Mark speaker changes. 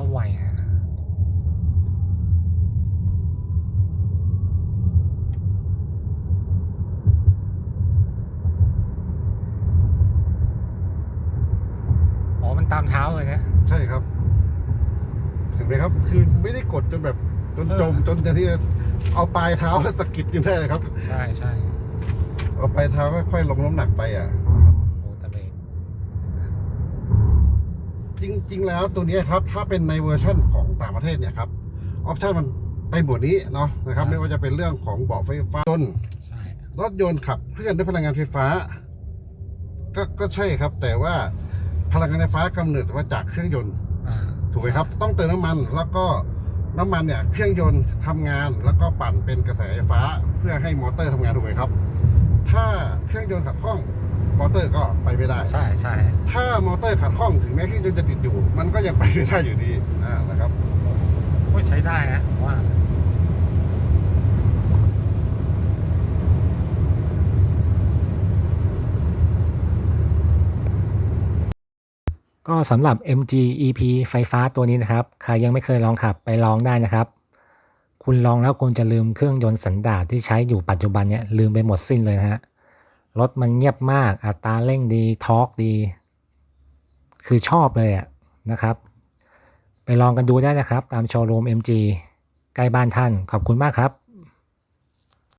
Speaker 1: ก็ไวนะอ๋อมันตามเท้าเลยนะ
Speaker 2: ใช่ครับ เห็นไหมครับ คือไม่ได้กดจนแบบจนจมจนจะที่เอาปลายเท้าแล้วสกิดกันได้เลยครับ
Speaker 1: ใช่ใช่
Speaker 2: เอาปลายเท้าค่อยๆลงน้ำหนักไปอะ จริง ๆ แล้วตัวเนี้ยครับถ้าเป็นในเวอร์ชั่นของต่างประเทศเนี่ยครับออปชั่นมันไปหมวดนี้เนาะนะครับ ไม่ว่าจะเป็นเรื่องของเบาะไฟฟ้ายนต์
Speaker 1: ใช่
Speaker 2: รถยนต์ขับเคลื่อนด้วยพลังงานไฟฟ้า ก็ก็ใช่ครับ แต่ว่าพลังงานไฟฟ้ากำเนิดมาจากเครื่องยนต์
Speaker 1: อ่า
Speaker 2: ถูกไหมครับ ต้องเติมน้ำมันแล้วก็น้ำมันเนี่ยเครื่องยนต์ทำงานแล้วก็ปั่นเป็นกระแสไฟฟ้า เพื่อให้มอเตอร์ทำงานถูกไหมครับ ถ้าเครื่องยนต์ขัดข้อง มอเตอร์ก็ไปไม่ได้
Speaker 1: ใช่ใช่
Speaker 2: ถ้ามอเตอร์ขัดข้องถึงแม้เครื่องยนต์จะติดอยู่ มันก็ยังไปไม่ได้อยู่ดีอ่านะครับ
Speaker 1: โอ้ยใช้ได้นะผมว่าก็สำหรับ MG EP ไฟฟ้าตัวนี้นะครับ ใครยังไม่เคยลองขับไปลองได้นะครับ คุณลองแล้วคุณจะลืมเครื่องยนต์สันดาปที่ใช้อยู่ปัจจุบันเนี่ยลืมไปหมดสิ้นเลยนะฮะ รถมันเงียบมาก อัตราเร่งดี ทอร์กดี คือชอบเลยอะนะครับ ไปลองกันดูได้นะครับ ตามโชว์รูม MG ใกล้บ้านท่าน ขอบคุณมากครับ